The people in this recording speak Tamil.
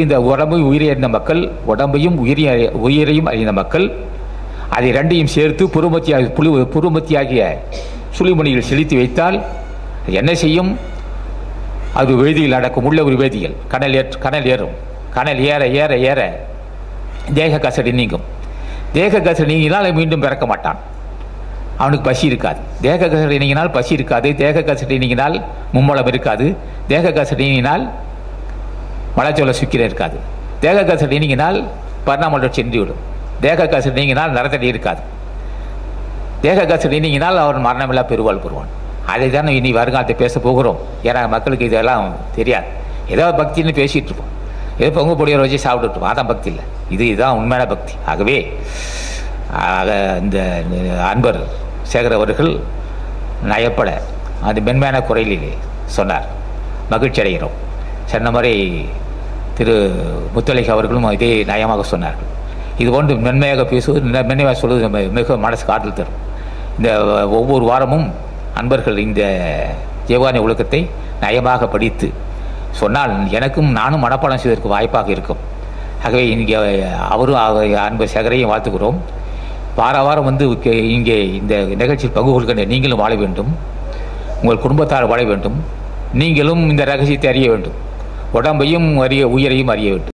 இந்த உடம்பை உயிரை அறிந்த மக்கள் உடம்பையும் உயிரி உயிரையும் அறிந்த மக்கள் அதை ரெண்டையும் சேர்த்து புருமத்தியாக புழு புருமத்தியாகிய சுழிமணியில் செலுத்தி வைத்தால் என்ன செய்யும்? அது வேதியில் அடக்கும் உள்ள ஒரு வேதியியல். கனல் ஏற்று கனல் ஏறும். கனல் ஏற ஏற ஏற தேக கசடி நீங்கும். தேக கசடி நீங்கினால் மீண்டும் பிறக்க மாட்டான். அவனுக்கு பசி இருக்காது. தேக கசடி நீங்கினால் பசி இருக்காது. தேக கசடி நீங்கினால் மும்மலம் இருக்காது. தேக கசடி நீங்கினால் மலைச்சோல சுக்கிரம் இருக்காது. தேக கசடு நீங்கினால் பரிணாமலோட சென்று விடும் தேக கசடு நீங்கினால் நரத்தடி இருக்காது தேக கசடு நீங்கினால் அவன் மரணமில்லா பெருவாள் பெறுவான். அதை தான் இனி வருங்காலத்தை பேச போகிறோம். ஏன்னா மக்களுக்கு இதெல்லாம் தெரியாது. ஏதோ பக்தின்னு பேசிகிட்டு இருப்போம். ஏதோ பொங்கு பொடியை வச்சு சாப்பிட்டுருப்போம் அதான் பக்தி இல்லை. இது இதுதான் உண்மையான பக்தி. ஆகவே ஆக இந்த அன்பர் சேகர் அவர்கள் நயப்பட அந்த மென்மையான குரலிலே சொன்னார். மகிழ்ச்சி அடைகிறோம் சொன்ன மாதிரி திரு முத்தலிக அவர்களும் இதே நயமாக சொன்னார்கள். இது போன்று மென்மையாக பேசுவது மென்மையாக சொல்வது நம்ம மிக மனசுக்கு ஆற்றல் தரும். இந்த ஒவ்வொரு வாரமும் அன்பர்கள் இந்த ஜெயவானி ஒழுக்கத்தை நயமாக படித்து சொன்னால் எனக்கும் நானும் மனப்பாடம் செய்வதற்கு வாய்ப்பாக இருக்கும். ஆகவே இங்கே அவரும் அன்பர் சேகரையும் வாழ்த்துக்கிறோம் வார வாரம் வந்து இங்கே இந்த நிகழ்ச்சியில் பங்கு கொள்கின்ற நீங்களும் வாழ வேண்டும். உங்கள் குடும்பத்தார் வாழ வேண்டும். நீங்களும் இந்த ரகசியத்தை அறிய வேண்டும். உடம்பையும் அறிய உயிரையும் அறிய விட்டு